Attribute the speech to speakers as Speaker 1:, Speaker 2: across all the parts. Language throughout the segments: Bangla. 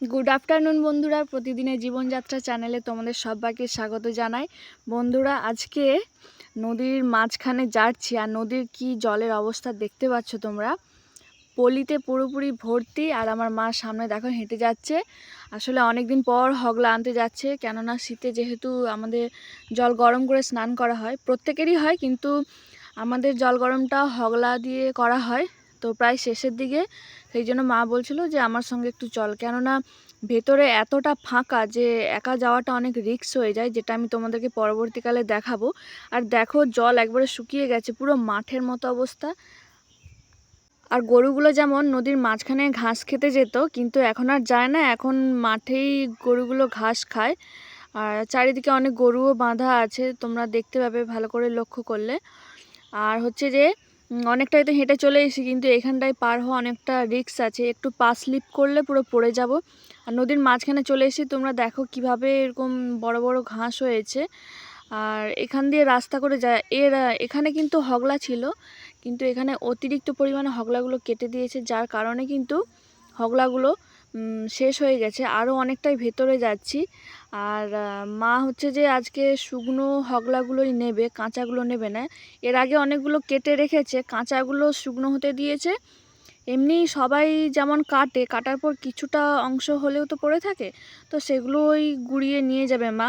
Speaker 1: গুড আফটারনুন বন্ধুরা। প্রতিদিনের জীবনযাত্রা চ্যানেলে তোমাদের সবাইকে স্বাগত জানাই। বন্ধুরা, আজকে নদীর মাঝখানে যাচ্ছি, আর নদীর কি জলের অবস্থা দেখতে পাচ্ছ তোমরা? পলিতে পুরোপুরি ভর্তি, আর আমার মা সামনে দেখো হেঁটে যাচ্ছে। আসলে অনেক দিন পর হগলা আনতে যাচ্ছে, কেননা শীতে যেহেতু আমাদের জল গরম করে স্নান করা হয়, প্রত্যেকেরই হয়, কিন্তু আমাদের জল গরমটা হগলা দিয়ে করা হয়। তো প্রায় শেষের দিকে সেই জন্য মা বলছিল যে আমার সঙ্গে একটু চল। কেননা ভেতরে এতটা ফাঁকা যে একা যাওয়াটা অনেক রিস্ক হয়ে যায়, যেটা আমি তোমাদেরকে পরবর্তীকালে দেখাবো। আর দেখো জল একবারে শুকিয়ে গেছে, পুরো মাঠের মতো অবস্থা। আর গরুগুলো যেমন নদীর মাঝখানে ঘাস খেতে যেত, কিন্তু এখন আর যায় না। এখন মাঠেই গরুগুলো ঘাস খায়। আর চারিদিকে অনেক গরুও বাঁধা আছে, তোমরা দেখতে পাবে ভালো করে লক্ষ্য করলে। আর হচ্ছে যে অনেকটাই তো হেঁটে চলে এসেছি, কিন্তু এখানটায় পার হওয়া অনেকটা রিক্স আছে। একটু পা স্লিপ করলে পুরো পড়ে যাব। আর নদীর মাঝখানে চলে এসেছি, তোমরা দেখো কীভাবে এরকম বড় বড় ঘাস হয়েছে। আর এখান দিয়ে রাস্তা করে যায়, এর, এখানে কিন্তু হগলা ছিল, কিন্তু এখানে অতিরিক্ত পরিমাণে হগলাগুলো কেটে দিয়েছে, যার কারণে কিন্তু হগলাগুলো শেষ হয়ে গেছে। আরও অনেকটাই ভেতরে যাচ্ছি। আর মা হচ্ছে যে আজকে শুকনো হগলাগুলোই নেবে, কাঁচাগুলো নেবে না। এর আগে অনেকগুলো কেটে রেখেছে, কাঁচাগুলো শুকনো হতে দিয়েছে। এমনি সবাই যেমন কাটে, কাটার পর কিছুটা অংশ হলেও তো পড়ে থাকে, তো সেগুলোই গুড়িয়ে নিয়ে যাবে মা।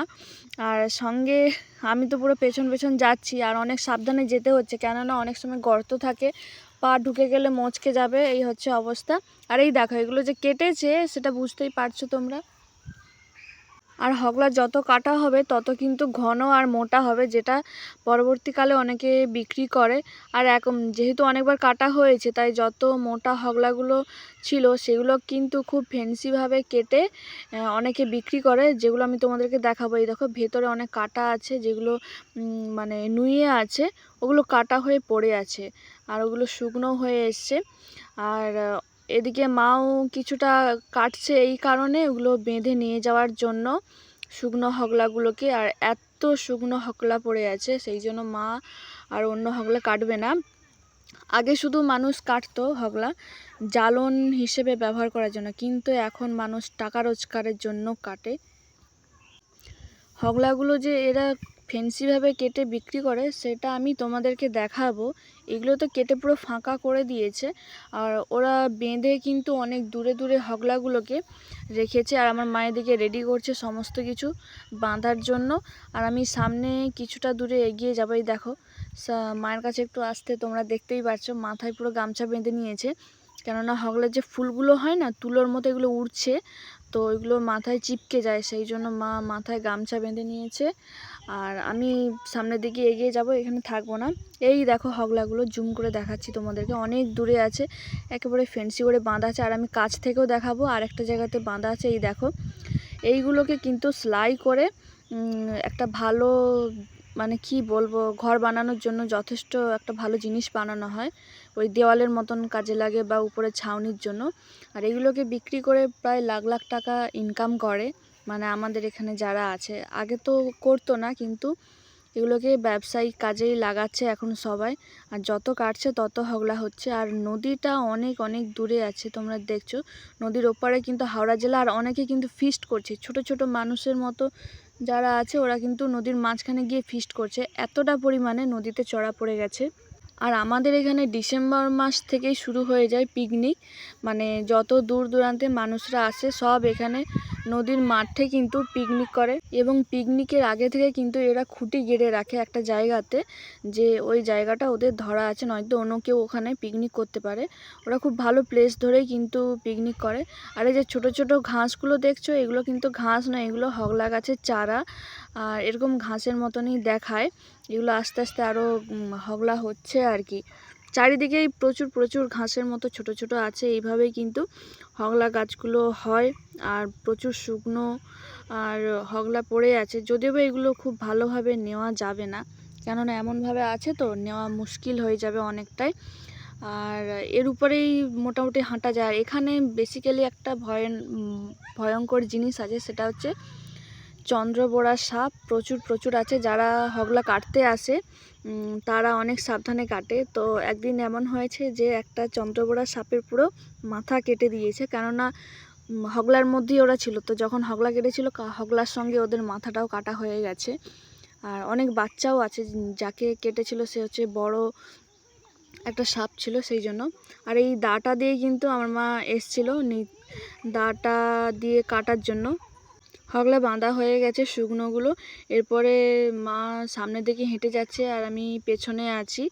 Speaker 1: আর সঙ্গে আমি তো পুরো পেছন পেছন যাচ্ছি, আর অনেক সাবধানে যেতে হচ্ছে, কেননা অনেক সময় গর্ত থাকে। পা ঢুকে গেলে মচকে যাবে, এই হচ্ছে অবস্থা। আর এই দেখো, এগুলো যে কেটেছে, সেটা বুঝতেই পারছ তোমরা। আর হগলা যত কাটা হবে, তত কিন্তু ঘন আর মোটা হবে, যেটা পরবর্তীকালে অনেকে বিক্রি করে। আর এক যেহেতু অনেকবার কাটা হয়েছে, তাই যত মোটা হগলাগুলো ছিল, সেগুলো কিন্তু খুব ফেন্সিভাবে কেটে অনেকে বিক্রি করে, যেগুলো আমি তোমাদেরকে দেখাবো। এই দেখো, ভেতরে অনেক কাটা আছে, যেগুলো মানে নুয়ে আছে, ওগুলো কাটা হয়ে পড়ে আছে। আর ওগুলো শুকনো হয়ে এসছে। আর এদিকে মাও কিছুটা কাটছে এই কারণে ওগুলো বেঁধে নিয়ে যাওয়ার জন্য শুকনো হগলাগুলোকে আর এত শুকনো হগলা পড়ে আছে, সেই জন্য মা আর অন্য হগলা কাটবে না। আগে শুধু মানুষ কাটতো হগলা জ্বালন হিসেবে ব্যবহার করার জন্য, কিন্তু এখন মানুষ টাকা রোজগারের জন্য কাটে। হগলাগুলো যে এরা ফেন্সিভাবে কেটে বিক্রি করে, সেটা আমি তোমাদেরকে দেখাবো। এগুলো তো কেটে পুরো ফাঁকা করে দিয়েছে। আর ওরা বেঁধে কিন্তু অনেক দূরে দূরে হগলাগুলোকে রেখেছে আর আমার মায়ের দিকে রেডি করছে সমস্ত কিছু বাঁধার জন্য। আর আমি সামনে কিছুটা দূরে এগিয়ে যাব, এই দেখো। মায়ের কাছে একটু আসতে তোমরা দেখতেই পারছ, মাথায় পুরো গামছা বেঁধে নিয়েছে। কেননা হগলার যে ফুলগুলো হয় না, তুলোর মতো এগুলো উড়ছে, তো ওইগুলো মাথায় চিপকে যায়, সেই জন্য মা মাথায় গামছা বেঁধে নিয়েছে। আর আমি সামনের দিকে এগিয়ে যাব, এখানে থাকব না। এই দেখো হগলাগুলো, জুম করে দেখাচ্ছি তোমাদেরকে। অনেক দূরে আছে, একেবারে ফেন্সি করে বাঁধা আছে। আর আমি কাছ থেকেও দেখাবো, আর একটা জায়গাতে বাঁধা আছে, এই দেখো। এইগুলোকে কিন্তু সেলাই করে একটা ভালো মানে কি বলব, ঘর বানানোর জন্য যথেষ্ট একটা ভালো জিনিস বানানো হয়। ওই দেওয়ালের মতন কাজে লাগে বা উপরে ছাউনির জন্য। আর এগুলোকে বিক্রি করে প্রায় লাখ লাখ টাকা ইনকাম করে। মানে আমাদের এখানে যারা আছে, আগে তো করতো না কিন্তু এগুলোকে ব্যবসায়িক কাজেই লাগাচ্ছে এখন সবাই। আর যত কাটছে তত হগলা হচ্ছে। আর নদীটা অনেক অনেক দূরে আছে, তোমরা দেখছ। নদীর ওপারে কিন্তু হাওড়া জেলা, আর অনেকে কিন্তু ফিস্ট করছে। ছোট ছোট মানুষের মতো যারা আছে, ওরা কিন্তু নদীর মাঝখানে গিয়ে ফিস্ট করছে। এতটা পরিমাণে নদীতে চড়া পড়ে গেছে। আর আমাদের এখানে ডিসেম্বর মাস থেকেই শুরু হয়ে যায় পিকনিক মানে যত দূর দূরান্তে মানুষরা আসে, সব এখানে নদীর মাঠে কিন্তু পিকনিক করে এবং পিকনিকের আগে থেকে কিন্তু এরা খুঁটি গেড়ে রাখে একটা জায়গাতে যে ওই জায়গাটা ওদের ধরা আছে, নয়তো অন্য কেউ ওখানে পিকনিক করতে পারে। ওরা খুব ভালো প্লেস ধরেই কিন্তু পিকনিক করে। আর এই যে ছোট ছোট ঘাসগুলো দেখছ, এগুলো কিন্তু ঘাস নয়, এগুলো হগলা গাছের চারা। আর এরকম ঘাসের মতনই দেখায়। এগুলো আস্তে আস্তে আরও হগলা হচ্ছে আর কি। চারিদিকেই প্রচুর প্রচুর ঘাসের মতো ছোট ছোট আছে। এইভাবেই কিন্তু হগলা গাছগুলো হয় আর প্রচুর শুকনো আর হগলা পড়ে আছে। যদিও বা এগুলো খুব ভালোভাবে নেওয়া যাবে না কেননা এমনভাবে আছে তো নেওয়া মুশকিল হয়ে যাবে অনেকটাই। আর এর উপরেই মোটামুটি হাঁটা যায়। এখানে বেসিক্যালি একটা উম, ভয়ঙ্কর জিনিস আছে সেটা হচ্ছে চন্দ্রবোড়া সাপ প্রচুর প্রচুর আছে। যারা হগলা কাটতে আসে তারা অনেক সাবধানে কাটে। তো একদিন এমন হয়েছে যে একটা চন্দ্রবোড়া সাপের পুরো মাথা কেটে দিয়েছে। কেননা হগলার মধ্যেই ওরা ছিল। তো যখন হগলা কেটেছিল হগলার সঙ্গে ওদের মাথাটাও কাটা হয়ে গেছে। আর অনেক বাচ্চাও আছে, যাকে কেটেছিল সে হচ্ছে বড় একটা সাপ ছিল সেই জন্য। আর এই দাটা দিয়ে কিন্তু আমার মা এসছিল দাটা দিয়ে কাটার জন্য। হগলা বাঁধা হয়ে গেছে শুকনোগুলো। এরপরে মা সামনের দিকে হেঁটে যাচ্ছে আর আমি পেছনে আছি।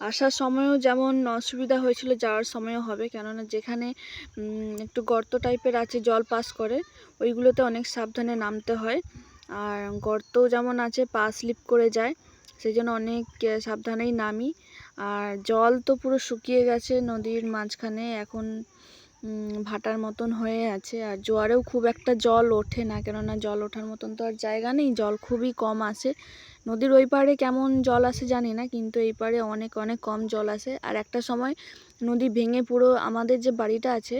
Speaker 1: আসার সময়ও যেমন অসুবিধা হয়েছিল, যাওয়ার সময়ও হবে। কেননা যেখানে একটু গর্ত টাইপের আছে, জল পাস করে, ওইগুলোতে অনেক সাবধানে নামতে হয়। আর গর্ত যেমন আছে, পা স্লিপ করে যায় সেই জন্য অনেক সাবধানেই নামি। আর জল তো পুরো শুকিয়ে গেছে নদীর মাঝখানে। এখন ভাটার মতন হয়ে আছে। আর জোয়ারেও খুব একটা জল ওঠে না, কেননা জল ওঠার মতন তো আর জায়গা নেই। জল খুবই কম আসে। নদীর ওই পাড়ে কেমন জল আসে জানি না, কিন্তু এই পাড়ে অনেক অনেক কম জল আসে। আর একটা সময় নদী ভেঙে পুরো আমাদের যে বাড়িটা আছে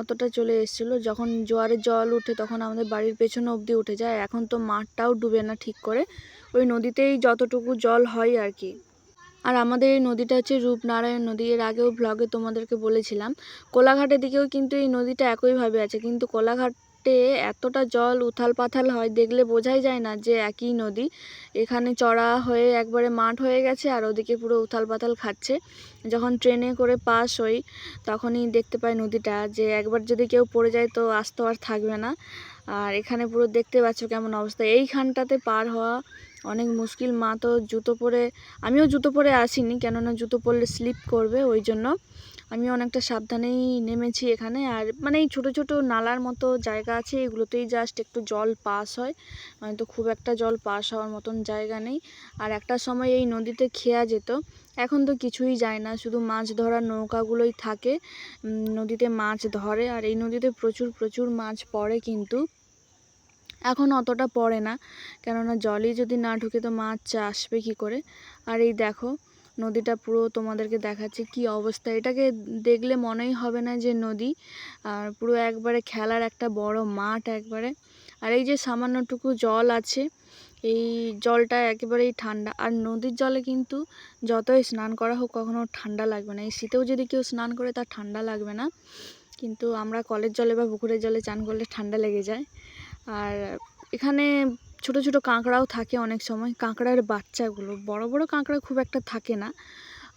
Speaker 1: অতটা চলে এসেছিল। যখন জোয়ারের জল উঠে তখন আমাদের বাড়ির পেছনে অবধি উঠে যায়। এখন তো মাঠটাও ডুবে না ঠিক করে। ওই নদীতেই যতটুকু জল হয় আর কি। আর আমাদের এই নদীটা হচ্ছে রূপনারায়ণ নদী। এর আগেও ব্লগে তোমাদেরকে বলেছিলাম। কোলাঘাটের দিকেও কিন্তু এই নদীটা একইভাবে আছে। কিন্তু কোলাঘাটে এতটা জল উথাল পাথাল হয়, দেখলে বোঝাই যায় না যে একই নদী। এখানে চড়া হয়ে একবারে মাঠ হয়ে গেছে আর ওদিকে পুরো উথাল পাথাল খাচ্ছে। যখন ট্রেনে করে পাস হই, তখনই দেখতে পাই নদীটা যে একবার যদি কেউ পড়ে যায় তো আস্ত আর থাকবে না। আর এখানে পুরো দেখতে পাচ্ছ কেমন অবস্থা। এইখানটাতে পার হওয়া অনেক মুশকিল। মা তো জুতো পরে, আমিও জুতো পরে আসিনি, কেননা জুতো পরলে স্লিপ করবে, ওই জন্য। আমি অনেকটা সাবধানেই নেমেছি এখানে। আর মানে এই ছোটো ছোটো নালার মতো জায়গা আছে, এগুলোতেই জাস্ট একটু জল পাস হয়। মানে তো খুব একটা জল পাস হওয়ার মতন জায়গা নেই। আর একটা সময় এই নদীতে খেয়া যেত, এখন তো কিছুই যায় না। শুধু মাছ ধরার নৌকাগুলোই থাকে। নদীতে মাছ ধরে, আর এই নদীতে প্রচুর প্রচুর মাছ পড়ে কিন্তু। এখন অতটা পড়ে না, কেননা জলই যদি না ঢুকে তো মাছ আসবে কী করে? আর এই দেখো নদীটা পুরো তোমাদেরকে দেখাচ্ছি কি অবস্থা। এটাকে দেখলে মনেই হবে না যে নদী, আর পুরো একবারে খেলার একটা বড় মাঠ একবারে। আর এই যে সামান্যটুকু জল আছে, এই জলটা একেবারেই ঠান্ডা। আর নদীর জলে কিন্তু যতই স্নান করা হোক, কখনো ঠান্ডা লাগবে না। এই শীতেও যদি কেউ স্নান করে তার ঠান্ডা লাগবে না। কিন্তু আমরা কলের জলে বা পুকুরের জলে চান করলে ঠান্ডা লেগে যায়। আর এখানে ছোট ছোট কাঁকড়াও থাকে অনেক সময়। কাঁকড়ার বাচ্চাগুলো, বড় বড় কাঁকড়া খুব একটা থাকে না।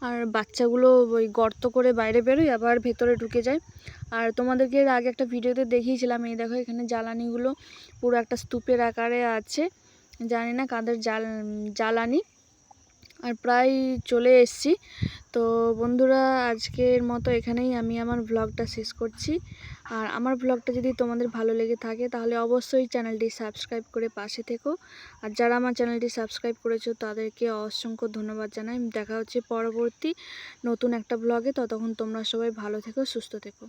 Speaker 1: আর বাচ্চাগুলো ওই গর্ত করে বাইরে বেরোয়, আবার ভেতরে ঢুকে যায়। আর তোমাদেরকে এর আগে একটা ভিডিওতে দেখিয়েছিলাম, এই দেখো এখানে জ্বালানিগুলো পুরো একটা স্তূপের আকারে আছে। জানি না কাদের জাল, জ্বালানি। আর প্রায় চলে এসেছি। তো বন্ধুরা, আজকের মতো এখানেই আমি আমার ব্লগটা শেষ করছি। আর আমার ব্লগটা যদি তোমাদের ভালো লেগে থাকে, তাহলে অবশ্যই চ্যানেলটি সাবস্ক্রাইব করে পাশে থেকো। আর যারা আমার চ্যানেলটি সাবস্ক্রাইব করেছ, তাদেরকে অসংখ্য ধন্যবাদ জানাই। দেখা হচ্ছে পরবর্তী নতুন একটা ব্লগে ততক্ষণ তোমরা সবাই ভালো থেকো, সুস্থ থেকো।